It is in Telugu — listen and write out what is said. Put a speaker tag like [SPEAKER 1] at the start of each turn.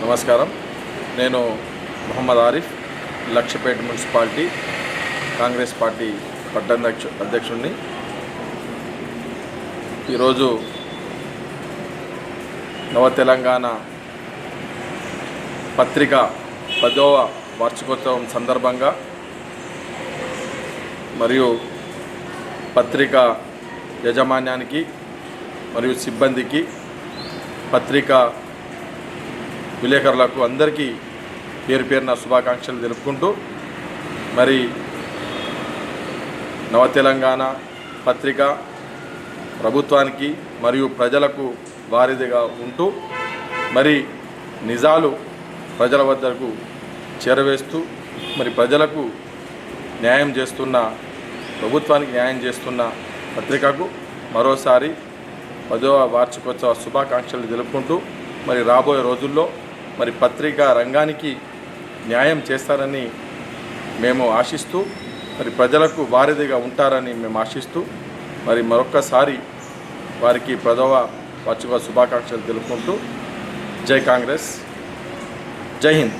[SPEAKER 1] నమస్కారం. నేను Mohammed Arif Luxettipet municipality Congress party పట్టణాధ్యక్ష అధ్యక్షుడిని ఈరోజు నవ తెలంగాణ పత్రిక పదవ వార్షికోత్సవం సందర్భంగా మరియు పత్రిక యజమాన్యానికి మరియు సిబ్బందికి పత్రిక విలేకరులకు అందరికీ పేరు పేరున శుభాకాంక్షలు తెలుపుకుంటూ మరి నవ తెలంగాణ పత్రిక ప్రభుత్వానికి మరియు ప్రజలకు వారిదిగా ఉంటూ మరి నిజాలు ప్రజల వద్దకు చేరవేస్తూ మరి ప్రజలకు న్యాయం చేస్తున్న ప్రభుత్వానికి న్యాయం చేస్తున్న పత్రికకు మరోసారి పదవ వార్షికోత్సవ శుభాకాంక్షలు తెలుపుకుంటూ మరి రాబోయే రోజుల్లో మరి పత్రికా రంగానికి న్యాయం చేస్తారని మేము ఆశిస్తూ మరి ప్రజలకు వారిదిగా ఉంటారని మేము ఆశిస్తూ మరి మరొక్కసారి వారికి పదవ వార్షిక శుభాకాంక్షలు తెలుపుకుంటూ జై కాంగ్రెస్ జై హింద్.